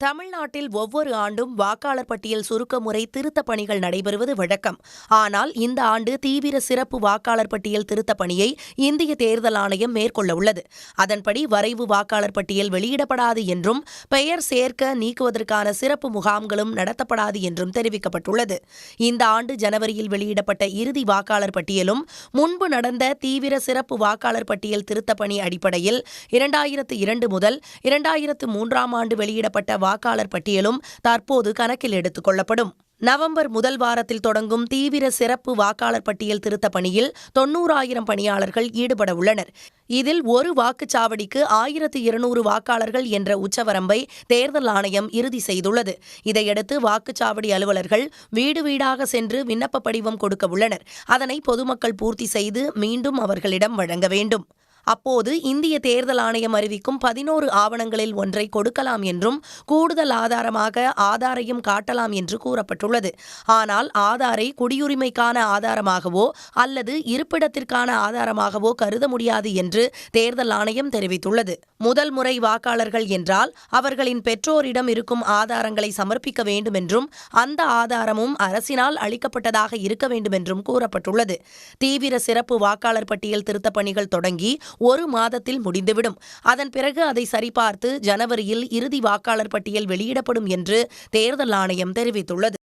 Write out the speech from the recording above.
தமிழ்நாட்டில் ஒவ்வொரு ஆண்டும் வாக்காளர் பட்டியல் சுருக்க முறை திருத்தப் பணிகள் நடைபெறுவது வழக்கம். ஆனால் இந்த ஆண்டு தீவிர சிறப்பு வாக்காளர் பட்டியல் திருத்தப் பணியை இந்திய தேர்தல் ஆணையம் மேற்கொள்ள உள்ளது. அதன்படி வரைவு வாக்காளர் பட்டியல் வெளியிடப்படாது என்றும் பெயர் சேர்க்க நீக்குவதற்கான சிறப்பு முகாம்களும் நடத்தப்படாது என்றும் தெரிவிக்கப்பட்டுள்ளது. இந்த ஆண்டு ஜனவரியில் வெளியிடப்பட்ட இறுதி வாக்காளர் பட்டியலும் முன்பு நடந்த தீவிர சிறப்பு வாக்காளர் பட்டியல் திருத்தப் பணி அடிப்படையில் இரண்டாயிரத்து இரண்டு முதல் இரண்டாயிரத்து மூன்றாம் ஆண்டு வெளியிடப்பட்ட வாக்காளர் பட்டியலும் தற்போது கணக்கில் எடுத்துக் கொள்ளப்படும். நவம்பர் முதல் வாரத்தில் தொடங்கும் தீவிர சிறப்பு வாக்காளர் பட்டியல் திருத்த பணியில் தொன்னூறாயிரம் பணியாளர்கள் ஈடுபட உள்ளனர். இதில் ஒரு வாக்குச்சாவடிக்கு ஆயிரத்து இருநூறு வாக்காளர்கள் என்ற உச்சவரம்பை தேர்தல் ஆணையம் இறுதி செய்துள்ளது. இதையடுத்து வாக்குச்சாவடி அலுவலர்கள் வீடு வீடாக சென்று விண்ணப்ப படிவம் கொடுக்க உள்ளனர். அதனை பொதுமக்கள் பூர்த்தி செய்து மீண்டும் அவர்களிடம் வழங்க வேண்டும். அப்போது இந்திய தேர்தல் ஆணையம் அறிவிக்கும் பதினோரு ஆவணங்களில் ஒன்றை கொடுக்கலாம் என்றும் கூடுதல் ஆதாரமாக ஆதாரையும் காட்டலாம் என்று கூறப்பட்டுள்ளது. ஆனால் ஆதாரை குடியுரிமைக்கான ஆதாரமாகவோ அல்லது இருப்பிடத்திற்கான ஆதாரமாகவோ கருத முடியாது என்று தேர்தல் ஆணையம் தெரிவித்துள்ளது. முதல் முறை வாக்காளர்கள் என்றால் அவர்களின் பெற்றோரிடம் இருக்கும் ஆதாரங்களை சமர்ப்பிக்க வேண்டும் என்றும் அந்த ஆதாரமும் அரசினால் அளிக்கப்பட்டதாக இருக்க வேண்டும் என்றும் கூறப்பட்டுள்ளது. தீவிர சிறப்பு வாக்காளர் பட்டியல் திருத்தப் பணிகள் தொடங்கி ஒரு மாதத்தில் முடிந்துவிடும். அதன் பிறகு அதை சரிபார்த்து ஜனவரியில் இறுதி வாக்காளர் பட்டியல் வெளியிடப்படும் என்று தேர்தல் ஆணையம் தெரிவித்துள்ளது.